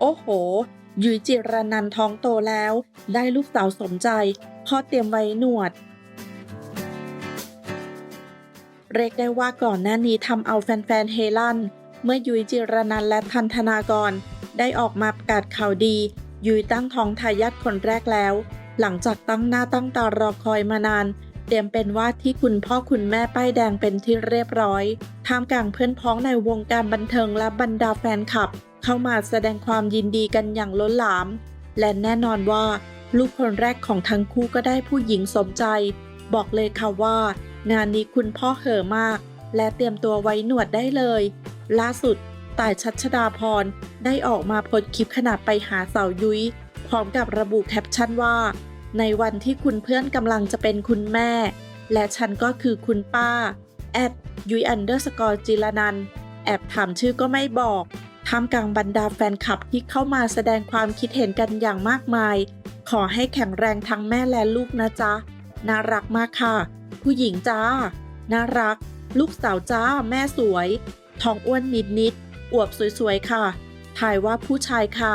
โอ้โห ยุยจิรนันท้องโตแล้ว ได้ลูกสาวสมใจพ่อเตรียมไว้หนวด เรียกได้ว่าก่อนหน้านี้ทำเอาแฟนๆเฮลัน เมื่อยุยจิรนันและทันธนากร ได้ออกมาประกาศข่าวดี ยุยตั้งท้องทายาทคนแรกแล้ว หลังจากตั้งหน้าตั้งตารอคอยมานาน เตรียมเป็นว่าที่คุณพ่อคุณแม่ป้ายแดงเป็นที่เรียบร้อย ท่ามกลางเพื่อนพ้องในวงการบันเทิงและบรรดาแฟนคลับ เข้ามาแสดงความยินดีกันอย่างล้นหลาม และแน่นอนว่า ลูกคนแรกของทั้งคู่ก็ได้ผู้หญิงสมใจ บอกเลยค่ะว่า งานนี้คุณพ่อเห่อมาก และเตรียมตัวไว้หนวดได้เลย ล่าสุดต่ายชัชดาพรได้ออกมาโพสคลิปขณะไปหาสาวยุ้ยพร้อมกับระบุแคปชั่นว่า ในวันที่คุณเพื่อนกำลังจะเป็นคุณแม่ และฉันก็คือคุณป้า แอดยุยอันเดอร์สกอร์จิรนัน แอบถามชื่อก็ไม่บอกท่ามกลางบรรดาแฟนคลับที่เข้ามาแสดงความคิดเห็นกันอย่างมากมาย ขอให้แข็งแรงทั้งแม่และลูกนะจ๊ะ น่ารักมากค่ะ ผู้หญิงจ้า น่ารัก ลูกสาวจ้า แม่สวย ท้องอ้วนนิดนิดอวบสวยๆค่ะ ถ่ายว่าผู้ชายค่ะ